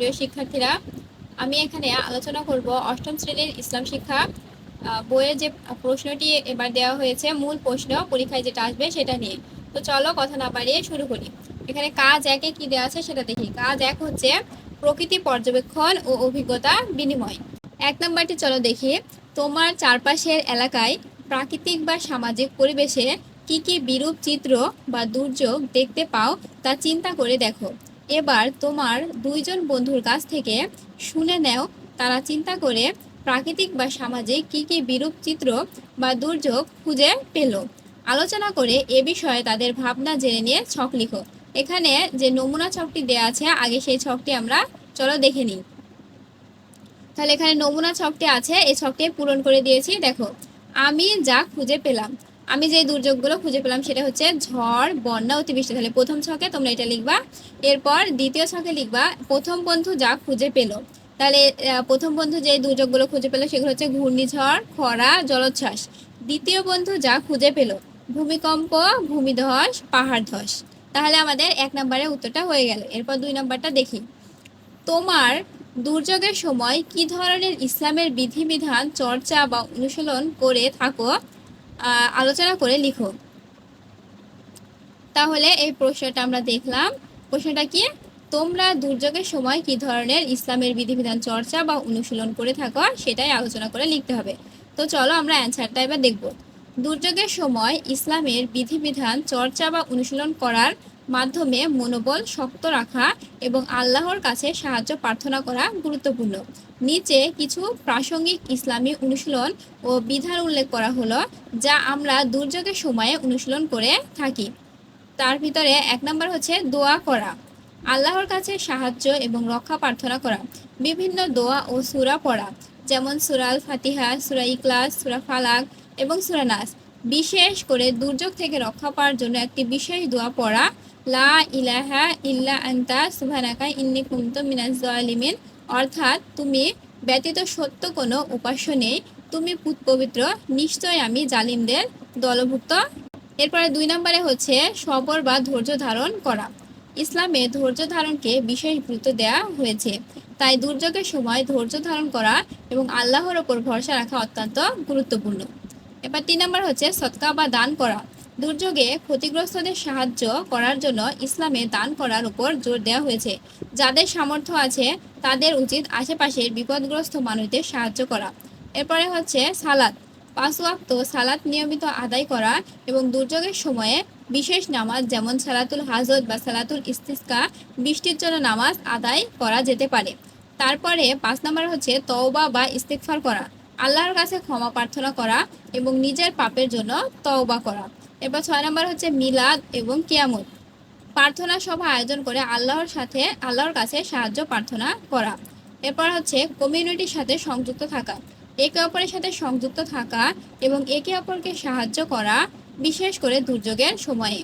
প্রিয় শিক্ষার্থীরা, আমি এখানে আলোচনা করব অষ্টম শ্রেণির ইসলাম শিক্ষা বইয়ের যে প্রশ্নটি এবার দেওয়া হয়েছে, মূল প্রশ্ন পরীক্ষায় যেটা আসবে সেটা নিয়ে। তো চলো কথা না বাড়িয়ে শুরু করি। এখানে কাজ একে কি দেওয়া আছে সেটা দেখি। কাজ এক হচ্ছে প্রকৃতি পর্যবেক্ষণ ও অভিজ্ঞতা বিনিময়। এক নম্বরটি চলো দেখি। তোমার চারপাশের এলাকায় প্রাকৃতিক বা সামাজিক পরিবেশে কি কি বিরূপ চিত্র বা দুর্যোগ দেখতে পাও তা চিন্তা করে দেখো। এবার তোমার দুইজন বন্ধুর কাছ থেকে শুনে নেও। তারা চিন্তা করে প্রাকৃতিক বা সামাজিক কি কি বিরূপ চিত্র বা দুর্যোগ খুঁজে পেল। আলোচনা করে এ বিষয়ে তাদের ভাবনা জেনে নিয়ে ছক লিখো। এখানে যে নমুনা ছকটি দেয়া আছে, আগে সেই ছকটি আমরা চলো দেখে নিই। তাহলে এখানে নমুনা ছকটি আছে, এই ছকটি পূরণ করে দিয়েছি। দেখো, আমি যা খুঁজে পেলাম আমি যে দুর্যোগগুলো খুঁজে পেলাম সেটা হচ্ছে ঝড়, বন্যা, অতিবৃষ্টি। তাহলে প্রথম ছকে তোমরা এটা লিখবা। এরপর দ্বিতীয় ছকে লিখবা, প্রথম বন্ধু যা খুঁজে পেল। তাহলে প্রথম বন্ধু যে দুর্যোগগুলো খুঁজে পেল সেগুলো হচ্ছে ঘূর্ণিঝড়, খরা, জলোচ্ছ্বাস। দ্বিতীয় বন্ধু যা খুঁজে পেল, ভূমিকম্প, ভূমিধস, পাহাড় ধস। তাহলে আমাদের এক নম্বরের উত্তরটা হয়ে গেল। এরপর দুই নম্বরটা দেখি। তোমার দুর্যোগের সময় কি ধরনের ইসলামের বিধিবিধান, চর্চা বা অনুশীলন করে থাকো? আলোচনা করে লিখো। তাহলে এই প্রশ্নটা আমরা দেখলাম। প্রশ্নটা কি? তোমরা দুর্যোগের সময় কি ধরনের ইসলামের বিধিবিধান চর্চা বা অনুশীলন করে থাকো, সেটাই আলোচনা করে লিখতে হবে। তো চলো আমরা অ্যান্সারটা এবার দেখব। দুর্যোগের সময় ইসলামের বিধিবিধান চর্চা বা অনুশীলন করার মাধ্যমে মনোবল শক্ত রাখা এবং আল্লাহর কাছে সাহায্য প্রার্থনা করা গুরুত্বপূর্ণ। নিচে কিছু প্রাসঙ্গিক ইসলামী অনুশীলন ও বিধান উল্লেখ করা হলো, যা আমরা দুর্যোগের সময়ে অনুশীলন করে থাকি। তার ভিতরে এক নম্বর হচ্ছে দোয়া করা আল্লাহর কাছে সাহায্য এবং রক্ষা প্রার্থনা করা। বিভিন্ন দোয়া ও সুরা পড়া, যেমন সুরাল ফাতিহা সুরা ইখলাস, সুরা ফালাক এবং সূরা নাস। বিশেষ করে দুর্যোগ থেকে রক্ষা পাওয়ার জন্য একটি বিশেষ দোয়া পড়া। লা ইলাহা ইল্লা আন্তা সুবহানাকা ইন্নী কুনতু মিনাজ জালিমিন। অর্থাৎ তুমি ব্যতীত সত্য কোনো উপাস্য নেই। তুমি পুত পবিত্র, নিশ্চয় আমি জালিমদের দলভুক্ত। এরপরে দুই নম্বরে হচ্ছে সবর বা ধৈর্য ধারণ করা। ইসলামে ধৈর্য ধারণকে বিশেষ গুরুত্ব দেওয়া হয়েছে। তাই দুর্যোগের সময় ধৈর্য ধারণ করা এবং আল্লাহর ওপর ভরসা রাখা অত্যন্ত গুরুত্বপূর্ণ। এবার তিন নম্বর হচ্ছে সৎকা বা দান করা। দুর্যোগে ক্ষতিগ্রস্তদের সাহায্য করার জন্য ইসলামে দান করার উপর জোর দেওয়া হয়েছে। যাদের সামর্থ্য আছে, তাদের উচিত আশেপাশের বিপদগ্রস্ত মানুষদের সাহায্য করা। এরপরে হচ্ছে সালাদ পাঁচ সালাত নিয়মিত আদায় করা এবং দুর্যোগের সময়ে বিশেষ নামাজ যেমন সালাতুল হাজত বা সালাতুল ইস্তিসকা, বৃষ্টির জন্য নামাজ আদায় করা যেতে পারে। তারপরে পাঁচ নম্বর হচ্ছে তওবা বা ইস্তেকফার করা। আল্লাহর কাছে ক্ষমা প্রার্থনা করা এবং নিজের পাপের জন্য তওবা করা। এরপর ছয় নম্বর হচ্ছে মিলাদ এবং কিয়ামত। প্রার্থনা সভা আয়োজন করে আল্লাহর সাথে, আল্লাহর কাছে সাহায্য প্রার্থনা করা। এরপর হচ্ছে কমিউনিটির সাথে সংযুক্ত থাকা। একে অপরের সাথে সংযুক্ত থাকা এবং একে অপরকে সাহায্য করা, বিশেষ করে দুর্যোগের সময়ে।